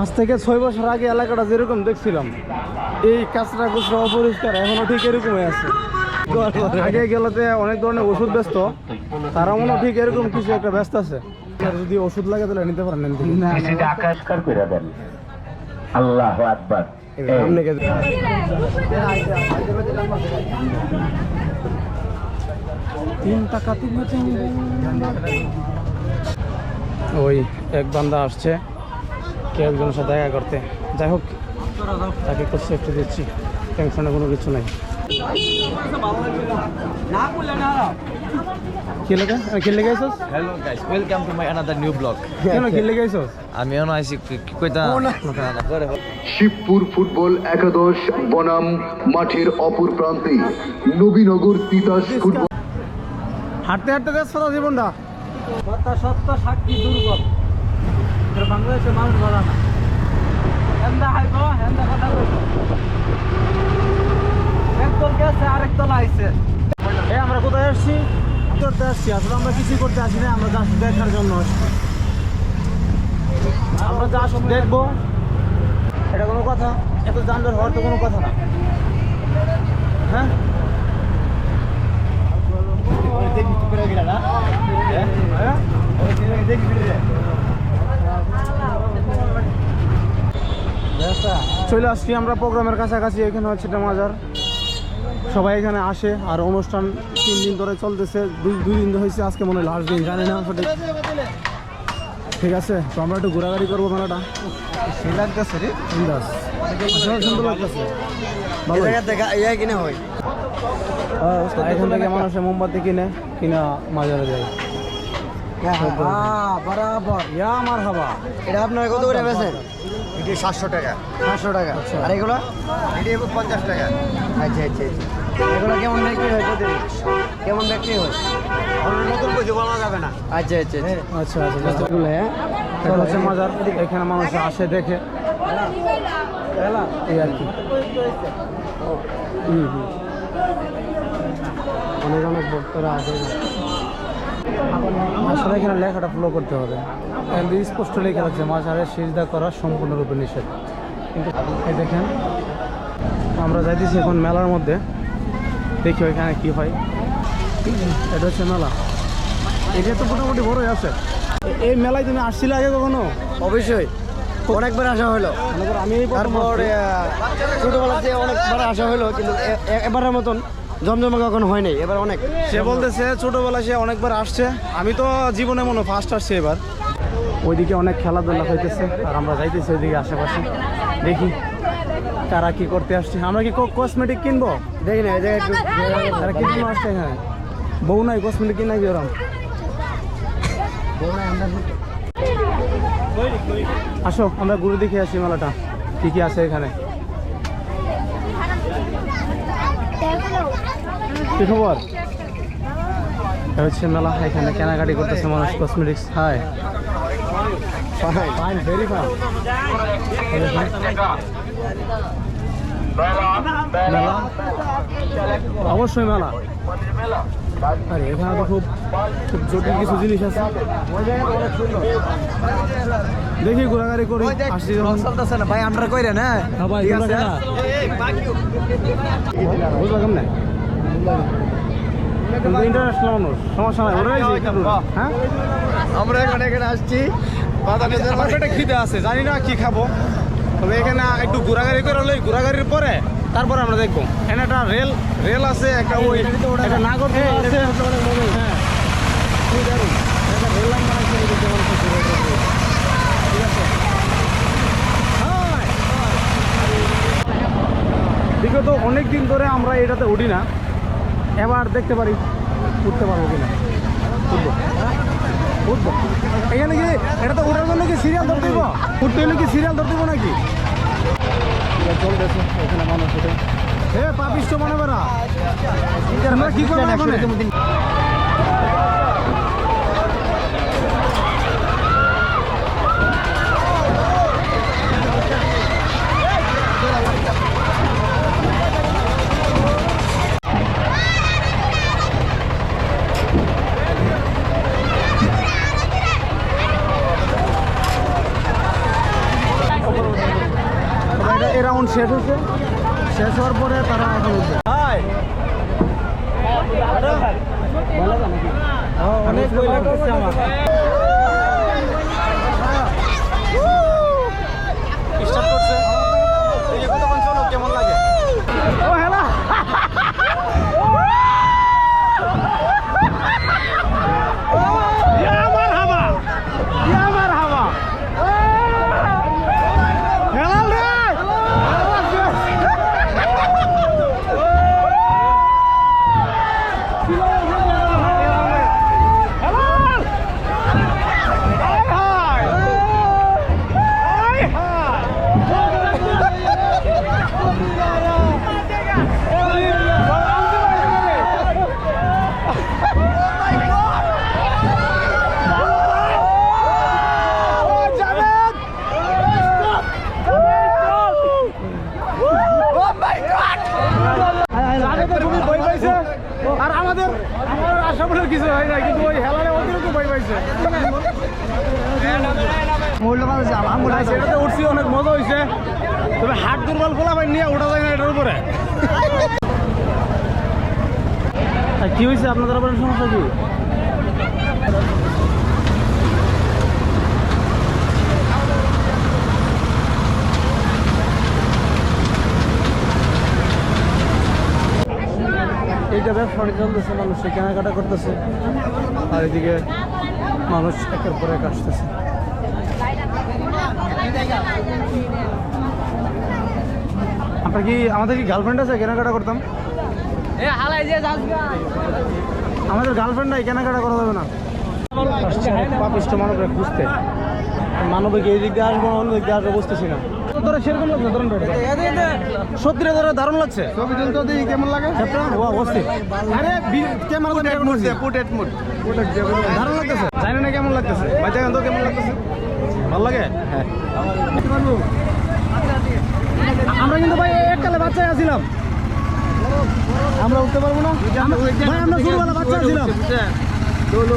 আজ থেকে ছয় বছর আগে এলাকাটা যেরকম দেখছিলাম এই কাঁচরা কুচরা অপরিষ্কার এখনও ঠিক এরকমই আছে। আগে গেলেতে অনেক ধরনের ওষুধ ব্যস্ত তারা মনে ঠিক এরকম কিছু একটা ব্যস্ত আছে। যদি ওষুধ লাগে তাহলে নিতে পারেন আকাশকার করে দেন। আল্লাহ আকবার। তিন টাকা তিন ওই এক বান্দা আসছে কেউ একজনের সাথে দেখা করতে। যাই হোক তাকে একটু দিচ্ছি টেনশনে কোনো কিছু নাই। কি কি কি কি- কি শিবপুর ফুটবল একাদশ বনাম মাঠের অপর প্রান্তে নবীনগর তিতাস ফুটবল হাঁটতে হাঁটতে দেশ সাদা জীবনটা? কথা সত্য সাক্ষী দুর্বল। বাংলাদেশের মানুষ বলা না। হেন্দা হাইব হেন্দা কথা কইব একদল গেছে আইছে। আমরা কোথায় আসছি? করতে আসছি? আসলে আমরা কিছুই করতে আসি না আমরা জাস্ট দেখার জন্য আসছি। আমরা জাস্ট দেখব। এটা কোনো কথা? এত যানজট হওয়ার তো কোনো কথা না। হ্যাঁ? চলে আসছি আমরা প্রোগ্রামের কাছাকাছি এখানে হচ্ছে এটা মাজার। সবাই এখানে আসে আর অনুষ্ঠান তিন দিন ধরে চলতেছে। দুই দুই দিন হয়েছে আজকে মনে হয় লাস্ট দিন জানি না সঠিক। ঠিক আছে তো আমরা একটু ঘোরাঘুরি করব মেলাটা। লাগতেছে রে? সুন্দর। লাগতেছে। ভালো আর এখান থেকে মানুষে মোমবাতি কিনে কিনা মাজারে যায় বরাবর। ইয়া আমার হাবা এটা আপনার কত করে বেছেন এটি সাতশো টাকা। টাকা। আর এগুলো? এটি পঞ্চাশ টাকা। আচ্ছা আচ্ছা আচ্ছা। এগুলো কেমন বিক্রি হয় প্রতিদিন? কেমন বিক্রি হয়? নতুন কিছু বলা যাবে না। আচ্ছা আচ্ছা আচ্ছা। আচ্ছা আচ্ছা এগুলো হ্যাঁ হচ্ছে মাজার। এখানে মানুষ আসে দেখে। এই আর কি। হুম হুম। অনেক অনেক ভক্তরা আসে। আসলে এখানে লেখাটা ফলো করতে হবে। স্পষ্ট লেখা আছে মাঝারে সিজদা করা সম্পূর্ণরূপে নিষেধ। কিন্তু এই দেখেন আমরা যাইতেছি এখন মেলার মধ্যে। দেখি ওইখানে কি হয়। এটা হচ্ছে মেলা। এটা তো মোটামুটি বড়ই আছে। এই মেলায় তুমি আসছিলে আগে কখনো? অবশ্যই। অনেকবার আসা হলো। আমি তারপর ছোটবেলাতে অনেকবার আসা হলো কিন্তু এবারের মতন জমজমা কখনো হয় নাই এবার অনেক। সে বলতেছে ছোটবেলায় সে অনেকবার আসছে। আমি তো জীবনে মনে ফার্স্ট আসছি এবার। ওইদিকে অনেক খেলাধুলা হইতেছে আর আমরা যাইতেছি ওইদিকে আশেপাশে। দেখি কারা কি করতে আসছে। আমরা কি কসমেটিক কিনবো? দেখি না তারা কি জন্য আসছে এখানে বউ নাই কসমেটিক কিনাই ওরম। আসো আমরা ঘুরে দেখে আসি মেলাটা। কি কি আছে এখানে? কি খবর? হচ্ছে মেলা এখানে কেনাকাটি করতেছে মানুষ cosmetics hi fine very fine মেলা? অবশ্যই মেলা। আরে এখানে তো খুব খুব জটিল কিছু জিনিস আছে। দেখি ঘোরাঘুরি করি আসছি যখন। চলতেছে না ভাই আমরা কইরে না? হ্যাঁ ভাই তোমরা কারা? ইন্টারন্যাশনাল মানুষ সমস্যা নাই ওরাই হ্যাঁ আমরা এখানে এখানে আসছি খিদে আছে জানি না কি খাব। তবে এখানে একটু ঘোরাঘুরি করে হলে ঘোরাঘুরির পরে তারপরে আমরা দেখব। এখানে একটা রেল রেল আছে একটা ওই একটা আছে। হ্যাঁ। খুবই দারুণ। একটা রেল লাইন বানাইছে, এই যে যেমন খুশি রেল রেল রেল। ঠিক আছে? বিগত অনেক দিন ধরে আমরা এটাতে উঠি না। এবার দেখতে পারি উঠতে পারব কিনা। উঠবো। উঠবো। এখানে কি এটা তো উঠার জন্য কি সিরিয়াল ধরতে দিব উঠতে হলে কি সিরিয়াল ধরতে দিব নাকি? চলতেছে এখানে মানুষ হে পাপিষ্ট মনে করা। কি করব এখন শেষ হয়েছে। শেষ হওয়ার পরে তারা এখন উঠবে। অনেক বই লাগতেছে আমার স্টার্ট করছে এই কতক্ষণ চলো কেমন লাগে ও হ্যালো ইয়া মারহাবা ইয়া মারহাবা হেলাল রে Helal hi hi hi hi আমাদের আমাদের আশাপুরের কিছু হয় না কিন্তু ওই হেলারে অতিরিক্ত ভয় পাইছে। না, সেটাতে উঠছি অনেক মজা হয়েছে তবে হাট দুর্বল খোলা পাই নিয়ে ওঠা যায় না এটার উপরে। কি হয়েছে আপনাদের আবার সমস্যা কি? এইটা ব্যবসা চলতেছে মানুষ কেনাকাটা করতেছে। আর এদিকে মানুষ একের পর এক আসতেছে। আপনার কি আমাদের কি গার্লফ্রেন্ড আছে কেনাকাটা করতাম? আমাদের গার্লফ্রেন্ড নাই কেনাকাটা করা যাবে না। পাপিষ্ট মানবরা খুঁজতে মানবিক এই দিক দিয়ে আসব অন্য দিক দিয়ে আসব বুঝতেছি না। সেরকম লাগছে ধরুন সত্যি ধরে দারুণ লাগছে। ছবি তুলতে কেমন লাগে? ও অবশ্যই আরে ক্যামেরা তো রেড মুড পুট এট মুড পুট এট দারুণ লাগতেছে। জানি না কেমন লাগতেছে। বাচ্চা গান তো কেমন লাগতেছে? ভালো লাগে? হ্যাঁ। আমরা কিন্তু ভাই এককালে বাচ্চায় আছিলাম আমরা উঠতে পারব না। ভাই আমরা ছোটবেলা বাচ্চা ছিলাম তো এটা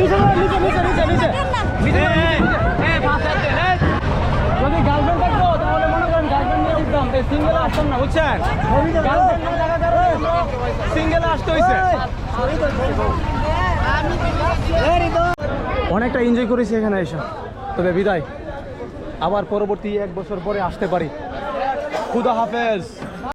নিচে নিচে নিচে নিচে যদি গার্লফ্রেন্ড থাকতো তাহলে মনে করেন গার্লফ্রেন্ড নিয়ে উঠতাম। সিঙ্গেল আসতাম না বুঝছেন? সিঙ্গেল আসতে হয়েছে অনেকটা এনজয় করেছি এখানে এসে। তবে বিদায়। আবার পরবর্তী এক বছর পরে আসতে পারি। খুদা হাফেজ